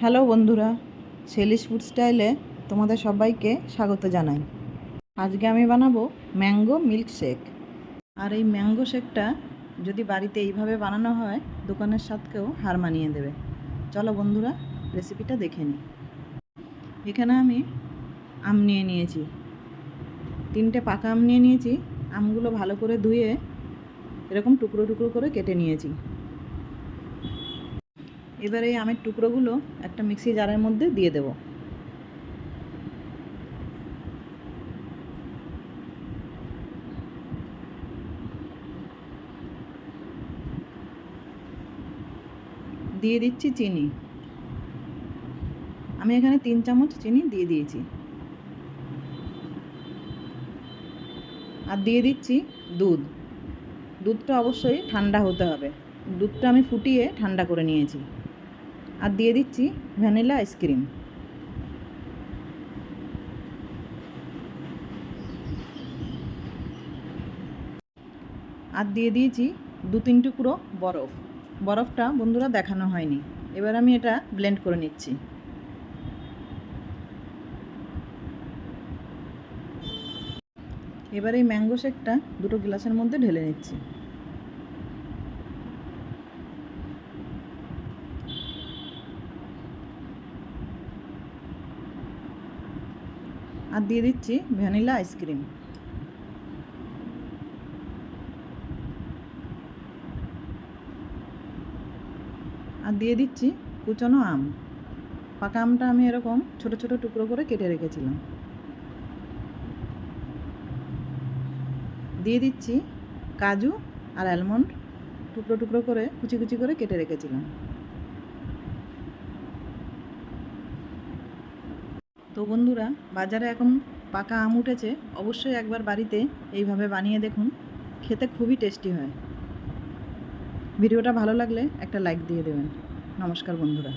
Hello বন্ধুরা সেলিশ food স্টাইলে তোমাদের সবাইকে স্বাগত জানাই। আজকে আমি বানাবো ম্যাঙ্গো মিল্ক শেক আর এই ম্যাঙ্গো শেকটা যদি বাড়িতে এইভাবে বানানো হয়, দোকানের স্বাদকেও হার মানিয়ে দেবে। চলো বন্ধুরা রেসিপিটা দেখে নিই। এখানে আমি আম নিয়ে নিয়েছি। তিনটে পাকা আম নিয়ে নিয়েছি। আমগুলো ভালো করে ধুয়ে এরকম টুকরো টুকরো করে কেটে নিয়েছি। এবার এই আমের টুকরোগুলো একটা মিক্সি জারের মধ্যে দিয়ে দেব। দিয়ে দিচ্ছি চিনি। আমি এখানে তিন চামচ চিনি দিয়ে দিয়েছি। আর দিয়ে দিচ্ছি দুধ। দুধটা অবশ্যই ঠান্ডা হতে হবে। দুধটা আমি ফুটিয়ে ঠান্ডা করে নিয়েছি। আর দিয়ে দিচ্ছি ভ্যানিলা আইসক্রিম আর দিয়ে দিয়েছি দু তিন টুকরো বরফ। বরফটা বন্ধুরা দেখানো হয়নি। এবার আমি এটা ব্লেন্ড করে নিচ্ছি। এবার এই ম্যাঙ্গো শেকটা দুটো গ্লাসের মধ্যে ঢেলে নিচ্ছি। আর দিয়ে দিচ্ছি ভ্যানিলা আইসক্রিম। আর দিয়ে দিচ্ছি কুচনো আম। পাকা আমটা আমি এরকম ছোট ছোট টুকরো করে কেটে রেখেছিলাম। দিয়ে দিচ্ছি কাজু আর অ্যালমন্ড টুকরো টুকরো করে কুচি কুচি করে কেটে রেখেছিলাম। তো বন্ধুরা, বাজারে এখন পাকা আম উঠেছে। অবশ্যই একবার বাড়িতে এইভাবে বানিয়ে দেখুন। খেতে খুবই টেস্টি হয়। ভিডিওটা ভালো লাগলে একটা লাইক দিয়ে দেবেন। নমস্কার বন্ধুরা।